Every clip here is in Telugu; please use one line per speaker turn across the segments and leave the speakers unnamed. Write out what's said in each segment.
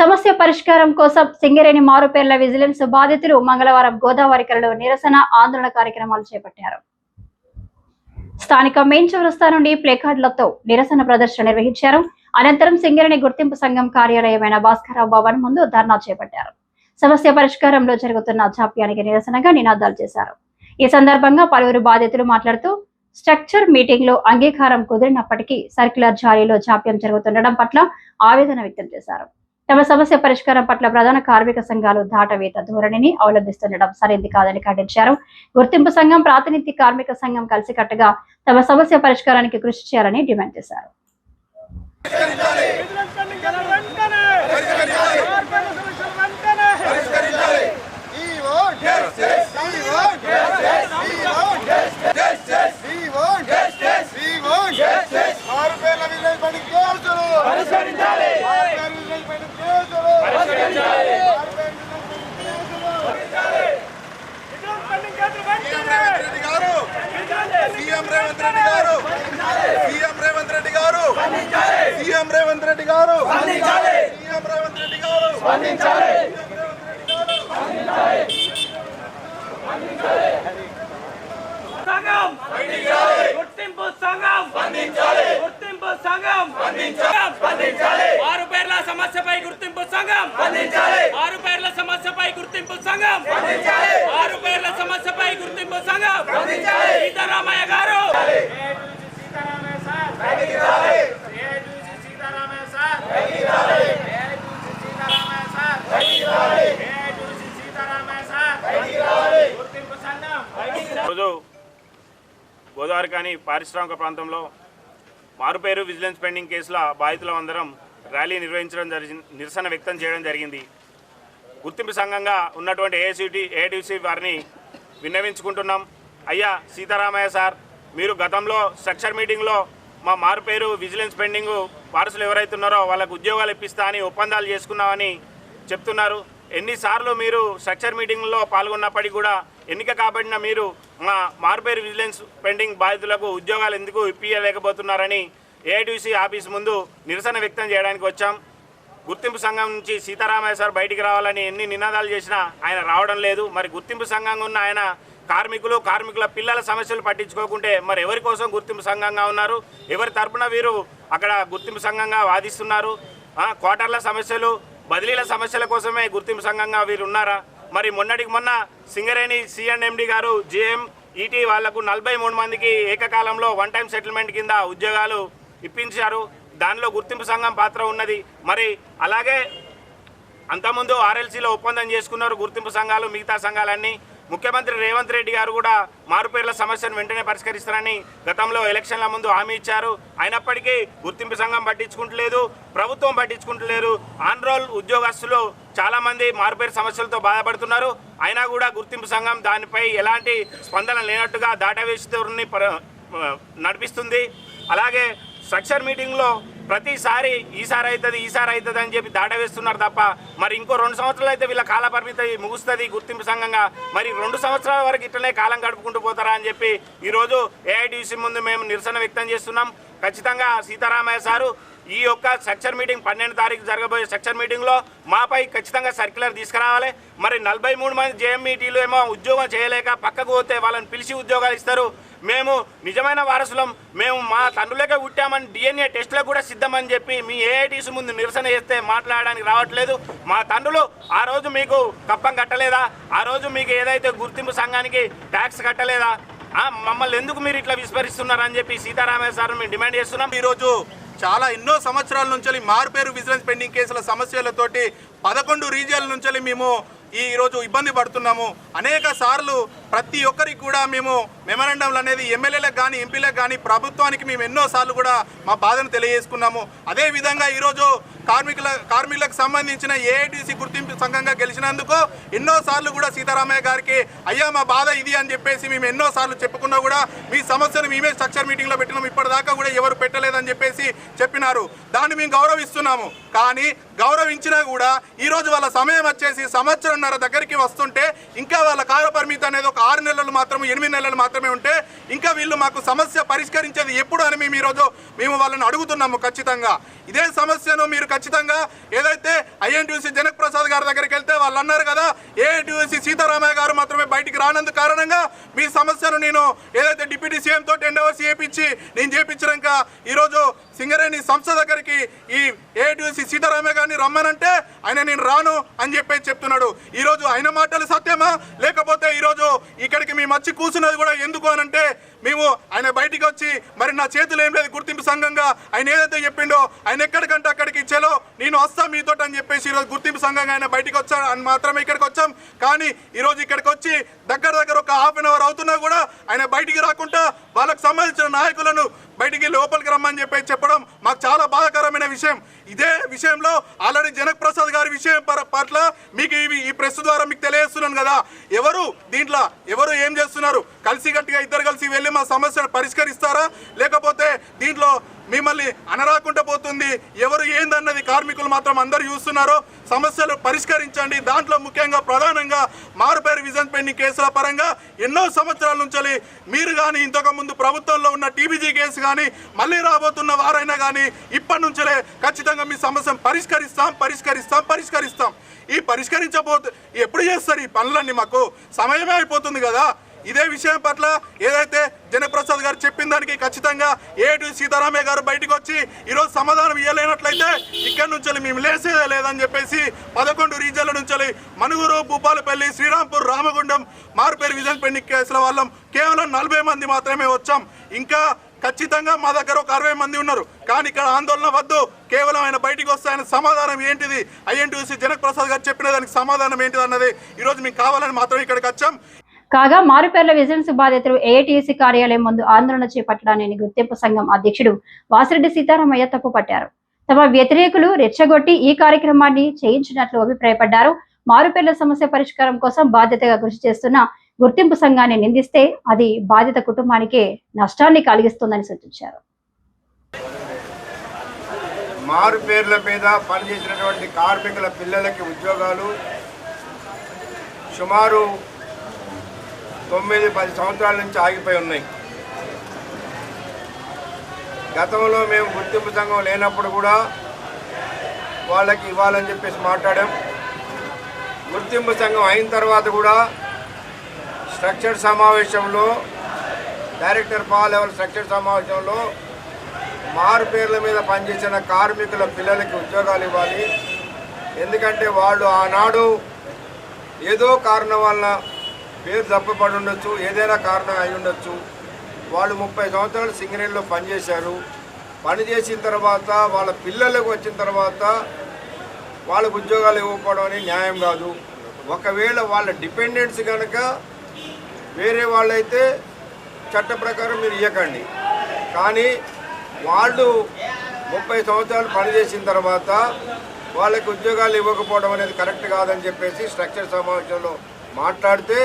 సమస్య పరిష్కారం కోసం సింగరేణి మారుపేర్ల విజిలెన్స్ బాధితులు మంగళవారం గోదావరి కలలో నిరసన ఆందోళన కార్యక్రమాలు చేపట్టారు. స్థానిక మెయిన్ చౌరస్తా నుండి ప్లేకార్డులతో నిరసన ప్రదర్శన నిర్వహించారు. అనంతరం సింగరేణి గుర్తింపు సంఘం కార్యాలయమైన భాస్కరరావు భవన్ ముందు ధర్నా చేపట్టారు. సమస్య పరిష్కారంలో జరుగుతున్న జాప్యానికి నిరసనగా నినాదాలు చేశారు. ఈ సందర్భంగా పలువురు బాధితులు మాట్లాడుతూ స్ట్రక్చర్ మీటింగ్లో అంగీకారం కుదిరినప్పటికీ సర్క్యులర్ జారీలో జాప్యం జరుగుతుండడం పట్ల ఆవేదన వ్యక్తం చేశారు. తమ సమస్య పరిష్కారం పట్ల ప్రధాన కార్మిక సంఘాలు దాటవేత ధోరణిని అవలంబిస్తుండడం సరైంది కాదని ఖండించారు. గుర్తింపు సంఘం ప్రాతినిధ్య కార్మిక సంఘం కలిసికట్టుగా తమ సమస్య పరిష్కారానికి కృషి చేయాలని డిమాండ్ చేశారు
విజిలెన్స్ కమిషన్ గల వెంటనే కార్మిక సమస్యల వెంటనే
We want justice. We want justice. We want justice. We want justice. We want justice. ఆరుపేర్ల విలేజ్ పని కేసులు పరిష్కరించాలి ఆరుపేర్ల విలేజ్ పని కేసులు పరిష్కరించాలి ఆరుపేర్ల విలేజ్ పని కేసులు
విజిలెన్స్ కమిషన్ గల వెంటనే
సీఎం రేవంత్ రెడ్డి గారు సీఎం రేవంత్ రెడ్డి గారు సీఎం రేవంత్ రెడ్డి గారు సీఎం రేవంత్ రెడ్డి గారు
సంఘం గుర్తింపు సంఘం గుర్తింపు సంఘం. ఆరు పేర్ల సమస్యపై గుర్తింపు సంఘం. ఆరు పేర్ల సమస్యపై గుర్తింపు సంఘం. ఆరు పేర్ల సమస్యపై గుర్తింపు సంఘం. సీతారామయ్య గారు. Sitaramaiah sir Sitaramaiah sir Sitaramaiah sir Sitaramaiah sir గుర్తింపు సంఘం
రోజు రాజధాని పారిశ్రామిక ప్రాంతంలో మారుపేరు విజిలెన్స్ పెండింగ్ కేసుల బాధితులందరం ర్యాలీ నిర్వహించడం జరిగింది నిరసన వ్యక్తం చేయడం జరిగింది. గుర్తింపు సంఘంగా ఉన్నటువంటి ఏఐసిటి ఏఐటీసీ వారిని విన్నవించుకుంటున్నాం. అయ్యా సీతారామయ్య సార్ మీరు గతంలో స్ట్రక్చర్ మీటింగ్లో మా మారుపేరు విజిలెన్స్ పెండింగ్ వారసులు ఎవరైతే ఉన్నారో వాళ్ళకు ఉద్యోగాలు ఇప్పిస్తా అని ఒప్పందాలు చేసుకున్నామని చెప్తున్నారు. ఎన్నిసార్లు మీరు స్ట్రక్చర్ మీటింగ్లో పాల్గొన్నప్పటికీ కూడా ఎన్నిక కాబడిన మీరు మా మార్పేరు విజిలెన్స్ పెండింగ్ బాధితులకు ఉద్యోగాలు ఎందుకు ఇప్పించలేకపోతున్నారని ఏఐటీసీ ఆఫీస్ ముందు నిరసన వ్యక్తం చేయడానికి వచ్చాం. గుర్తింపు సంఘం నుంచి సీతారామయ్య సార్ బయటికి రావాలని ఎన్ని నినాదాలు చేసినా ఆయన రావడం లేదు. మరి గుర్తింపు సంఘంగా ఉన్న ఆయన కార్మికులు కార్మికుల పిల్లల సమస్యలు పట్టించుకోకుంటే మరి ఎవరి కోసం గుర్తింపు సంఘంగా ఉన్నారు? ఎవరి తరపున వీరు అక్కడ గుర్తింపు సంఘంగా వాదిస్తున్నారు? క్వార్టర్ల సమస్యలు బదిలీల సమస్యల కోసమే గుర్తింపు సంఘంగా వీరు ఉన్నారా మరి మొన్నటికి మొన్న సింగరేణి సిఎన్ఎండి గారు జేఎం ఈటీ వాళ్ళకు నలభై మూడు మందికి ఏకకాలంలో వన్ టైం సెటిల్మెంట్ కింద ఉద్యోగాలు ఇప్పించారు. దానిలో గుర్తింపు సంఘం పాత్ర ఉన్నది. మరి అలాగే అంతకుముందు ఆర్ఎల్సీలో ఒప్పందం చేసుకున్నారు గుర్తింపు సంఘాలు మిగతా సంఘాలన్నీ. ముఖ్యమంత్రి రేవంత్ రెడ్డి గారు కూడా మారుపేర్ల సమస్యను వెంటనే పరిష్కరిస్తారని గతంలో ఎలక్షన్ల ముందు హామీ ఇచ్చారు. అయినప్పటికీ గుర్తింపు సంఘం పట్టించుకుంటలేదు ప్రభుత్వం పట్టించుకుంటలేరు ఆన్ రోల్ ఉద్యోగస్తులు చాలామంది మారుపేరు సమస్యలతో బాధపడుతున్నారు. అయినా కూడా గుర్తింపు సంఘం దానిపై ఎలాంటి స్పందన లేనట్టుగా దాటవేసి నడిపిస్తుంది. అలాగే స్ట్రక్చర్ మీటింగ్లో ప్రతిసారి ఈసారి అవుతుంది ఈసారి అవుతుంది అని చెప్పి దాట వేస్తున్నారు తప్ప మరి ఇంకో రెండు సంవత్సరాలు అయితే వీళ్ళ కాల పరిమితి ముగుస్తుంది గుర్తింపు సంఘంగా. మరి రెండు సంవత్సరాల వరకు ఇట్లనే కాలం గడుపుకుంటూ పోతారా అని చెప్పి ఈరోజు ఏఐటీసీ ముందు మేము నిరసన వ్యక్తం చేస్తున్నాం. ఖచ్చితంగా సీతారామయ్య సారు ఈ యొక్క సెక్షన్ మీటింగ్ పన్నెండు తారీఖు జరగబోయే సెక్షన్ మీటింగ్లో మాపై ఖచ్చితంగా సర్క్యులర్ తీసుకురావాలి. మరి నలభై మూడు మంది జేఎంఈటీలు ఏమో ఉద్యోగం చేయలేక పక్కకు పోతే వాళ్ళని పిలిచి ఉద్యోగాలు ఇస్తారు. మేము నిజమైన వారసులం. మేము మా తండ్రులకే పుట్టామని డిఎన్ఏ టెస్టులకు కూడా సిద్ధమని చెప్పి మీ ఏఐటీస్ ముందు నిరసన చేస్తే మాట్లాడడానికి రావట్లేదు. మా తండ్రులు ఆ రోజు మీకు కప్పం కట్టలేదా? ఆ రోజు మీకు ఏదైతే గుర్తింపు సంఘానికి ట్యాక్స్ కట్టలేదా? మమ్మల్ని ఎందుకు మీరు ఇట్లా విస్మరిస్తున్నారని చెప్పి సీతారామయ్య సార్ మేము డిమాండ్ చేస్తున్నాం.
ఈరోజు చాలా ఎన్నో సంవత్సరాల నుంచి మారుపేరు విజిలెన్స్ పెండింగ్ కేసుల సమస్యలతోటి పదకొండు రీజియన్ల నుంచి మేము ఈరోజు ఇబ్బంది పడుతున్నాము. అనేక సార్లు ప్రతి ఒక్కరికి కూడా మేము మెమరాండంలు అనేది ఎమ్మెల్యేలకు కానీ ఎంపీలకు కానీ ప్రభుత్వానికి మేము ఎన్నోసార్లు కూడా మా బాధను తెలియజేసుకున్నాము. అదేవిధంగా ఈరోజు కార్మికుల కార్మికులకు సంబంధించిన ఏఐటీసీ గుర్తింపు సంఘంగా గెలిచినందుకు ఎన్నోసార్లు కూడా సీతారామయ్య గారికి అయ్యా మా బాధ ఇది అని చెప్పేసి మేము ఎన్నో సార్లు చెప్పుకున్నా కూడా మీ సమస్యను మేమే స్ట్రక్చర్ మీటింగ్లో పెట్టినాం. ఇప్పటిదాకా కూడా ఎవరు పెట్టలేదని చెప్పేసి చెప్పినారు. దాన్ని మేము గౌరవిస్తున్నాము. కానీ గౌరవించినా కూడా ఈరోజు వాళ్ళ సమయం వచ్చేసి సంవత్సరంన్నర దగ్గరికి వస్తుంటే ఇంకా వాళ్ళ కాల పరిమితి అనేది ఒక ఆరు నెలలు మాత్రమే ఎనిమిది నెలలు మాత్రమే ఉంటే ఇంకా వీళ్ళు మాకు సమస్య పరిష్కరించేది ఎప్పుడు అని మేము ఈరోజు మేము వాళ్ళని అడుగుతున్నాము ఖచ్చితంగా. ఇదే సమస్యను మీరు ఖచ్చితంగా ఏదైతే ఐఎన్టీసీ జనక్ ప్రసాద్ గారి దగ్గరికి వెళ్తే వాళ్ళు అన్నారు కదా ఏఐటీసీ సీతారామయ్య గారు మాత్రమే బయటికి రానందు కారణంగా మీ సమస్యను నేను ఏదైతే డిప్యూటీ సీఎం తోటి అవర్స్ చేపించి నేను చేపించాక ఈరోజు సింగరేణి సంస్థ దగ్గరికి ఈ ఏడీసీ సీతారామయ్య గారిని రమ్మనంటే ఆయన నేను రాను అని చెప్పేసి చెప్తున్నాడు. ఈరోజు ఆయన మాటలు సత్యమా? లేకపోతే ఈరోజు ఇక్కడికి మేము వచ్చి కూర్చున్నది కూడా ఎందుకు అనంటే మేము ఆయన బయటికి వచ్చి మరి నా చేతులు ఏం లేదు గుర్తింపు సంఘంగా. ఆయన ఏదైతే చెప్పిండో ఆయన ఎక్కడికంటే అక్కడికి ఇచ్చాలో నేను వస్తా మీతో అని చెప్పేసి ఈరోజు గుర్తింపు సంఘంగా ఆయన బయటికి వచ్చాను అని మాత్రమే ఇక్కడికి వచ్చాం. కానీ ఈరోజు ఇక్కడికి వచ్చి దగ్గర దగ్గర ఒక హాఫ్ అన్ అవర్ అవుతున్నా కూడా ఆయన బయటికి రాకుండా వాళ్ళకు సంబంధించిన నాయకులను బయటికి లోపలికి రమ్మని చెప్పి చెప్పడం మాకు చాలా బాధాకరమైన విషయం. ఇదే విషయంలో ఆల్రెడీ జనక్ ప్రసాద్ గారి విషయం పట్ల మీకు ఇవి ఈ ప్రెస్ ద్వారా మీకు తెలియజేస్తున్నాను కదా. ఎవరు దీంట్లో ఎవరు ఏం చేస్తున్నారు? కలిసి గట్టిగా ఇద్దరు కలిసి వెళ్ళి మా సమస్యను పరిష్కరిస్తారా? లేకపోతే దీంట్లో మిమ్మల్ని అనరాకుండా పోతుంది. ఎవరు ఏందన్నది కార్మికులు మాత్రం అందరూ చూస్తున్నారు సమస్యలు పరిష్కరించండి. దాంట్లో ముఖ్యంగా ప్రధానంగా మారుపేరు విజన్ పెండింగ్ కేసుల పరంగా ఎన్నో సంవత్సరాల నుంచి మీరు కానీ ఇంతకు ముందు ప్రభుత్వంలో ఉన్న టీబీజీ కేసు కానీ మళ్ళీ రాబోతున్న వారైనా కానీ ఇప్పటి నుంచే ఖచ్చితంగా మీ సమస్యను పరిష్కరిస్తాం పరిష్కరిస్తాం పరిష్కరిస్తాం. ఈ పరిష్కరించబోతు ఎప్పుడు చేస్తారు ఈ పనులన్నీ మాకు? సమయమే అయిపోతుంది కదా. ఇదే విషయం పట్ల ఏదైతే జనప్రసాద్ గారు చెప్పిన దానికి ఖచ్చితంగా ఏటు సీతారామయ్య గారు బయటకు వచ్చి ఈరోజు సమాధానం ఇవ్వలేనట్లయితే ఇక్కడి నుంచి మేము లేసేదే లేదని చెప్పేసి పదకొండు రీజన్ల నుంచి మనుగురు భూపాలపల్లి శ్రీరాంపూర్ రామగుండం మారుపేరు విజన్ పెండింగ్ కేసుల వాళ్ళం. కేవలం నలభై మంది మాత్రమే వచ్చాం. ఇంకా ఖచ్చితంగా మా దగ్గర ఒక అరవై మంది ఉన్నారు. కానీ ఇక్కడ ఆందోళన వద్దు. కేవలం ఆయన బయటికి వస్తే ఆయన సమాధానం ఏంటిది? ఐఎన్టీసీ జనక్ ప్రసాద్ గారు చెప్పిన దానికి సమాధానం ఏంటిది అన్నది ఈరోజు మేము కావాలని మాత్రం ఇక్కడికి వచ్చాం.
కాగా మారుపేర్ల విజిలెన్స్ బాధితులు ఏఐటీసీ కార్యాలయం ముందు ఆందోళన చేపట్టడాన్ని గుర్తింపు సంఘం అధ్యక్షుడు వాసిరెడ్డి సీతారామయ్య తప్పుపట్టారు. తమ వ్యతిరేకులు రెచ్చగొట్టి ఈ కార్యక్రమాన్ని చేయించినట్లు అభిప్రాయపడ్డారు. మారుపేర్ల సమస్య పరిష్కారం కోసం బాధ్యతగా కృషి చేస్తున్న గుర్తింపు సంఘాన్ని నిందిస్తే అది బాధిత కుటుంబానికే నష్టాన్ని కలిగిస్తుందని సూచించారు.
మారు పేర్ల మీద పనిచేసినటువంటి కార్మికుల పిల్లలకి ఉద్యోగాలు సుమారు తొమ్మిది పది సంవత్సరాల నుంచి ఆగిపోయి ఉన్నాయి. గతంలో మేము గుర్తింపు సంఘం లేనప్పుడు కూడా వాళ్ళకి ఇవ్వాలని చెప్పేసి మాట్లాడాం. గుర్తింపు సంఘం అయిన తర్వాత కూడా స్ట్రక్చర్ సమావేశంలో డైరెక్టర్ పాల్ లెవెల్ స్ట్రక్చర్ సమావేశంలో మారు పేర్ల మీద పనిచేసిన కార్మికుల పిల్లలకి ఉద్యోగాలు ఇవ్వాలి. ఎందుకంటే వాళ్ళు ఆనాడు ఏదో కారణం వలన పేరు తప్పబడి ఉండొచ్చు ఏదైనా కారణం అయి ఉండొచ్చు. వాళ్ళు ముప్పై సంవత్సరాలు సింగరేణిలో పనిచేశారు. పని చేసిన తర్వాత వాళ్ళ పిల్లలకు వచ్చిన తర్వాత వాళ్ళకు ఉద్యోగాలు ఇవ్వకపోవడం అనేది న్యాయం కాదు. ఒకవేళ వాళ్ళ డిపెండెంట్స్ కనుక వేరే వాళ్ళైతే చట్ట ప్రకారం మీరు ఇవ్వకండి కానీ వాళ్ళు ముప్పై సంవత్సరాలు పనిచేసిన తర్వాత వాళ్ళకి ఉద్యోగాలు ఇవ్వకపోవడం అనేది కరెక్ట్ కాదని చెప్పేసి స్ట్రక్చర్ సమావేశంలో మాట్లాడితే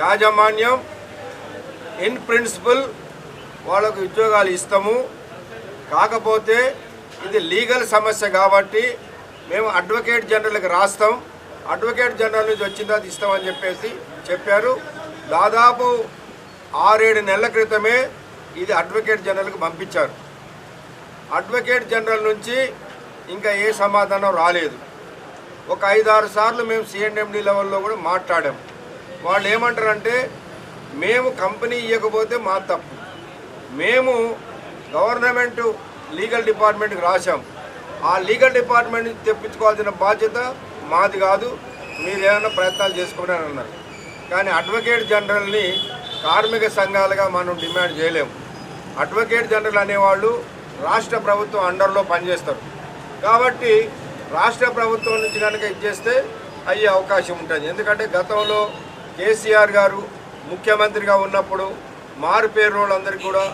యాజమాన్యం ఇన్ ప్రిన్సిపల్ వాళ్ళకు ఉద్యోగాలు ఇస్తాము. కాకపోతే ఇది లీగల్ సమస్య కాబట్టి మేము అడ్వకేట్ జనరల్కి రాస్తాం. అడ్వకేట్ జనరల్ నుంచి వచ్చిన తర్వాత ఇస్తామని చెప్పేసి చెప్పారు. దాదాపు ఆరేడు నెలల క్రితమే ఇది అడ్వకేట్ జనరల్కి పంపించారు. అడ్వకేట్ జనరల్ నుంచి ఇంకా ఏ సమాధానం రాలేదు. ఒక ఐదారు సార్లు మేము సిఎండ్ఎండి లెవెల్లో కూడా మాట్లాడాం. వాళ్ళు ఏమంటారంటే మేము కంపెనీ ఇవ్వకపోతే మా తప్పు. మేము గవర్నమెంట్ లీగల్ డిపార్ట్మెంట్కి రాశాం. ఆ లీగల్ డిపార్ట్మెంట్ తెప్పించుకోవాల్సిన బాధ్యత మాది కాదు మీరు ఏమైనా ప్రయత్నాలు చేసుకోండి అని అన్నారు. కానీ అడ్వకేట్ జనరల్ని కార్మిక సంఘాలుగా మనం డిమాండ్ చేయలేము అడ్వకేట్ జనరల్ అనేవాళ్ళు రాష్ట్ర ప్రభుత్వం అండర్లో పనిచేస్తారు. కాబట్టి రాష్ట్ర ప్రభుత్వం నుంచి కనుక ఇచ్చేస్తే అయ్యే అవకాశం ఉంటుంది. ఎందుకంటే గతంలో కేసీఆర్ గారు ముఖ్యమంత్రిగా ఉన్నప్పుడు మారు పేరు వాళ్ళందరికీ కూడా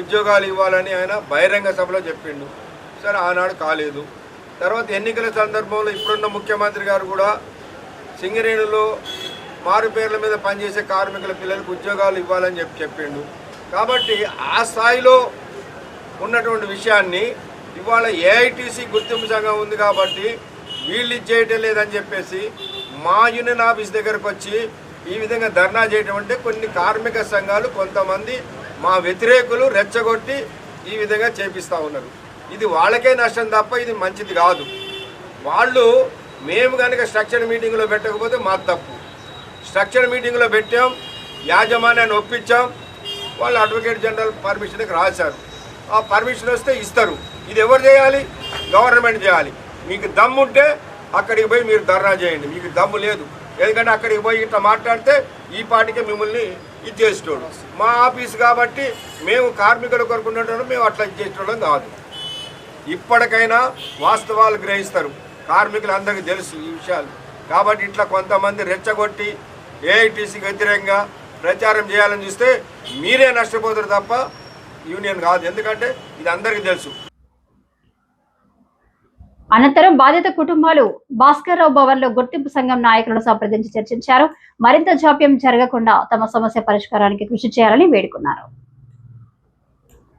ఉద్యోగాలు ఇవ్వాలని ఆయన బహిరంగ సభలో చెప్పిండు. సరే ఆనాడు కాలేదు. తర్వాత ఎన్నికల సందర్భంలో ఇప్పుడున్న ముఖ్యమంత్రి గారు కూడా సింగరేణిలో మారు పేర్ల మీద పనిచేసే కార్మికుల పిల్లలకు ఉద్యోగాలు ఇవ్వాలని చెప్పి చెప్పిండు. కాబట్టి ఆ స్థాయిలో ఉన్నటువంటి విషయాన్ని ఇవాళ ఏఐటీసీ గుర్తింపు సంఘం ఉంది కాబట్టి వీళ్ళు ఇచ్చేయటం లేదని చెప్పేసి మా యూనియన్ ఆఫీస్ దగ్గరకు వచ్చి ఈ విధంగా ధర్నా చేయడం అంటే కొన్ని కార్మిక సంఘాలు కొంతమంది మా వ్యతిరేకులు రెచ్చగొట్టి ఈ విధంగా చేపిస్తూ ఉన్నారు. ఇది వాళ్ళకే నష్టం తప్ప ఇది మంచిది కాదు. వాళ్ళు మేము కనుక స్ట్రక్చర్ మీటింగ్లో పెట్టకపోతే మాకు తప్పు. స్ట్రక్చర్ మీటింగ్లో పెట్టాం యాజమాన్యాన్ని ఒప్పించాం వాళ్ళు అడ్వకేట్ జనరల్ పర్మిషన్కి రాశారు. ఆ పర్మిషన్ వస్తే ఇస్తారు. ఇది ఎవరు చేయాలి? గవర్నమెంట్ చేయాలి. మీకు దమ్ము ఉంటే అక్కడికి పోయి మీరు ధర్నా చేయండి. మీకు దమ్ము లేదు. ఎందుకంటే అక్కడికి పోయి ఇట్లా మాట్లాడితే ఈ పాటికే మిమ్మల్ని ఇది చేసేటోడు. మా ఆఫీస్ కాబట్టి మేము కార్మికుల కొరకు ఉండటం మేము అట్లా చేసేటోళ్ళం కాదు. ఇప్పటికైనా వాస్తవాలు గ్రహిస్తారు. కార్మికులు అందరికీ తెలుసు ఈ విషయాలు. కాబట్టి ఇట్లా కొంతమంది రెచ్చగొట్టి ఏఐటీసీకి వ్యతిరేకంగా ప్రచారం చేయాలని చూస్తే మీరే నష్టపోతారు తప్ప యూనియన్ కాదు. ఎందుకంటే ఇది అందరికీ తెలుసు.
అనంతరం బాధిత కుటుంబాలు భాస్కర్రావు భవన్లో గుర్తింపు సంఘం నాయకులను సంప్రదించి చర్చించారు. మరింత జాప్యం జరగకుండా తమ సమస్య పరిష్కారానికి కృషి చేయాలని వేడుకున్నారు.